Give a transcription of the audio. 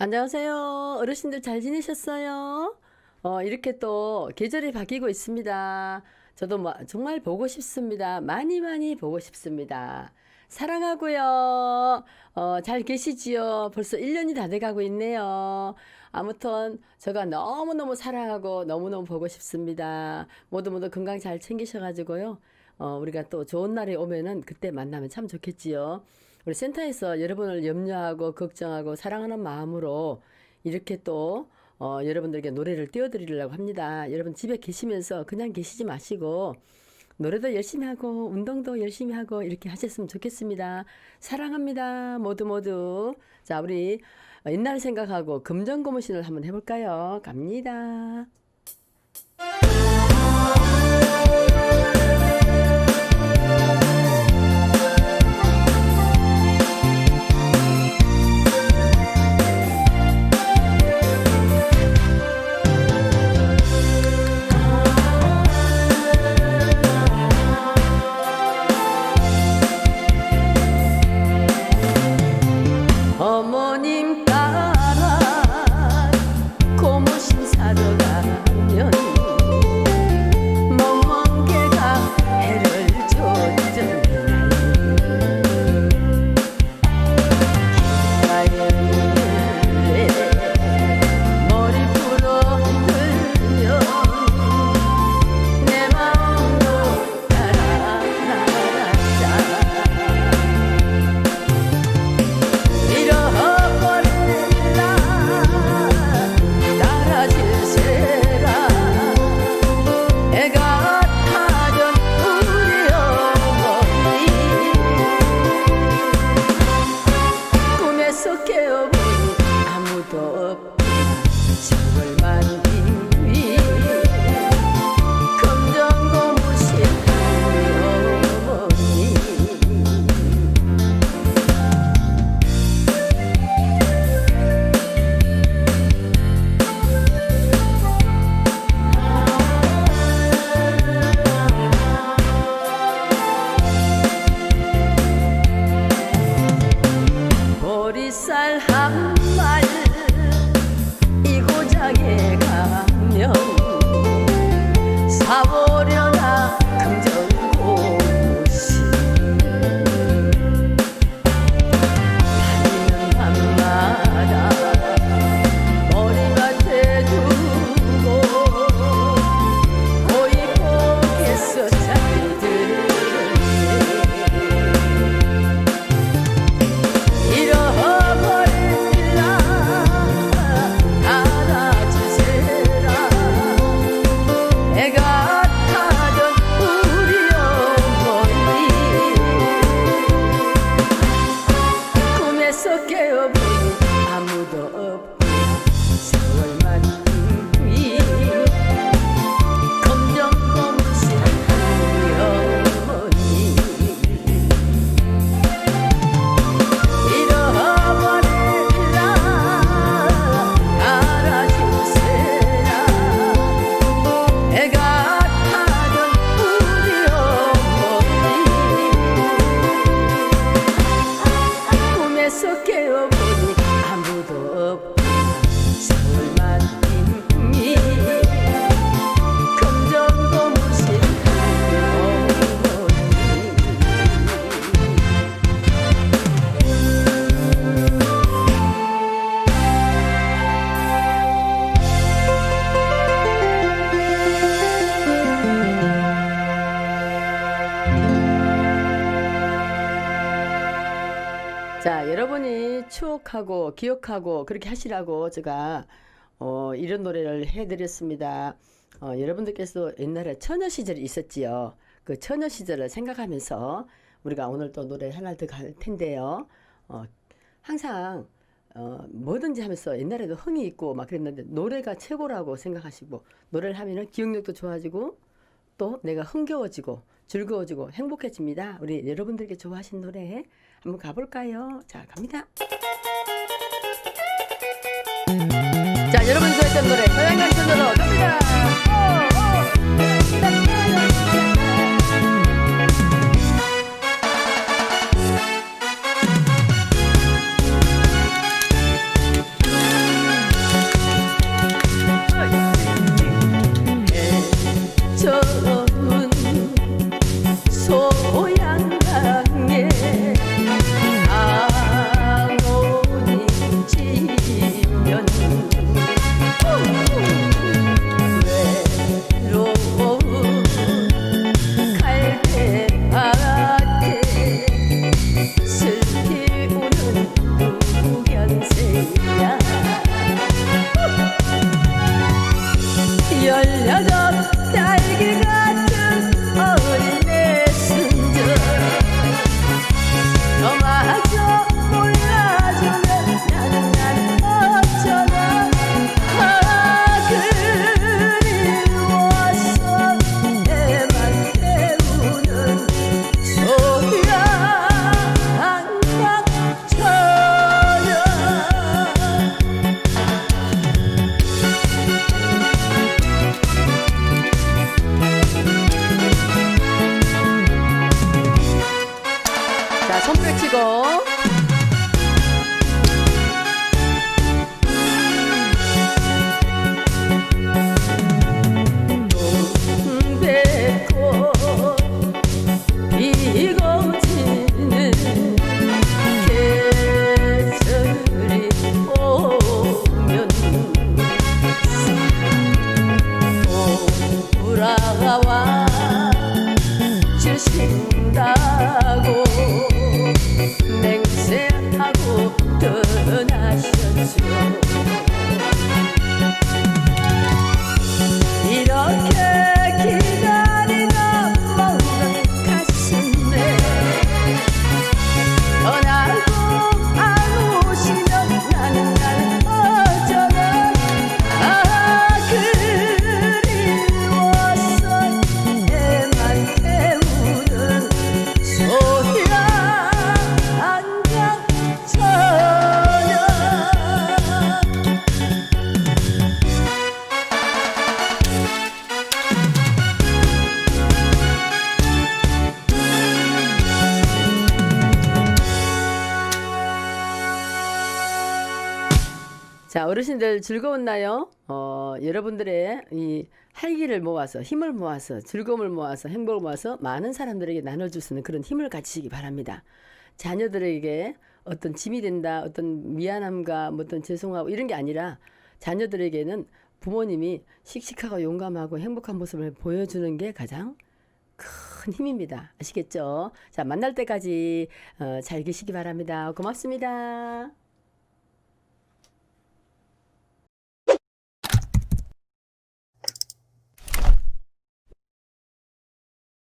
안녕하세요. 어르신들 잘 지내셨어요? 어, 이렇게 또 계절이 바뀌고 있습니다. 저도 뭐 정말 보고 싶습니다. 많이 많이 보고 싶습니다. 사랑하고요. 어, 잘 계시지요? 벌써 1년이 다 돼가고 있네요. 아무튼 제가 너무너무 사랑하고 너무너무 보고 싶습니다. 모두 모두 건강 잘 챙기셔가지고요. 어, 우리가 또 좋은 날이 오면은 그때 만나면 참 좋겠지요. 우리 센터에서 여러분을 염려하고 걱정하고 사랑하는 마음으로 이렇게 또 어, 여러분들에게 노래를 띄워드리려고 합니다. 여러분 집에 계시면서 그냥 계시지 마시고 노래도 열심히 하고 운동도 열심히 하고 이렇게 하셨으면 좋겠습니다. 사랑합니다. 모두 모두. 자, 우리 옛날 생각하고 금전고무신을 한번 해볼까요? 갑니다. 보 꿈에서 추억하고 기억하고 그렇게 하시라고 제가 어, 이런 노래를 해드렸습니다. 어, 여러분들께서 옛날에 처녀 시절이 있었지요. 그 처녀 시절을 생각하면서 우리가 오늘 또 노래 하나 더 갈 텐데요. 어, 항상 어, 뭐든지 하면서 옛날에도 흥이 있고 막 그랬는데 노래가 최고라고 생각하시고 노래를 하면은 기억력도 좋아지고 또 내가 흥겨워지고 즐거워지고 행복해집니다. 우리 여러분들께 좋아하신 노래 한번 가볼까요? 자, 갑니다. 자, 여러분 좋아했던 노래 고향 순으로 갑니다. your leather 다가와 주신다고 맹세하고 떠나셨죠 어르신들 즐거웠나요? 어, 여러분들의 이 활기를 모아서 힘을 모아서 즐거움을 모아서 행복을 모아서 많은 사람들에게 나눠줄 수 있는 그런 힘을 가지시기 바랍니다. 자녀들에게 어떤 짐이 된다, 어떤 미안함과 뭐 어떤 죄송하고 이런 게 아니라 자녀들에게는 부모님이 씩씩하고 용감하고 행복한 모습을 보여주는 게 가장 큰 힘입니다. 아시겠죠? 자, 만날 때까지 어, 잘 계시기 바랍니다. 고맙습니다.